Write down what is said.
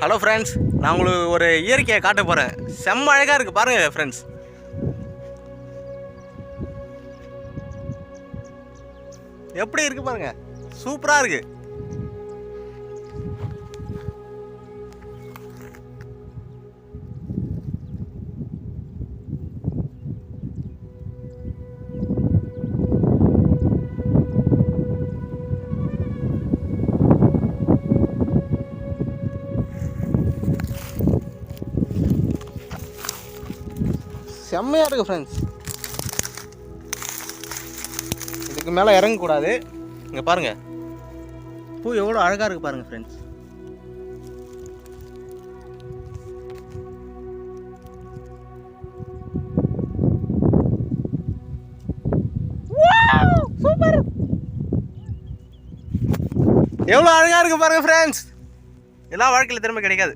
Hello friends நான் உங்களுக்கு ஒரு இயற்கையை காட்ட போகிறேன் செம்ம அழகாக இருக்குது பாருங்கள் ஃப்ரெண்ட்ஸ் எப்படி இருக்குது பாருங்கள் சூப்பராக இருக்குது செம்மையாக இருக்குது ஃப்ரெண்ட்ஸ் இதுக்கு மேலே இறங்கக்கூடாது. இங்கே பாருங்கள் பூ எவ்வளோ அழகாக இருக்குது பாருங்கள் ஃப்ரெண்ட்ஸ் சூப்பர் எவ்வளோ அழகாக இருக்குது பாருங்கள் ஃப்ரெண்ட்ஸ் எல்லாம் வாழ்க்கையில் திரும்ப கிடைக்காது.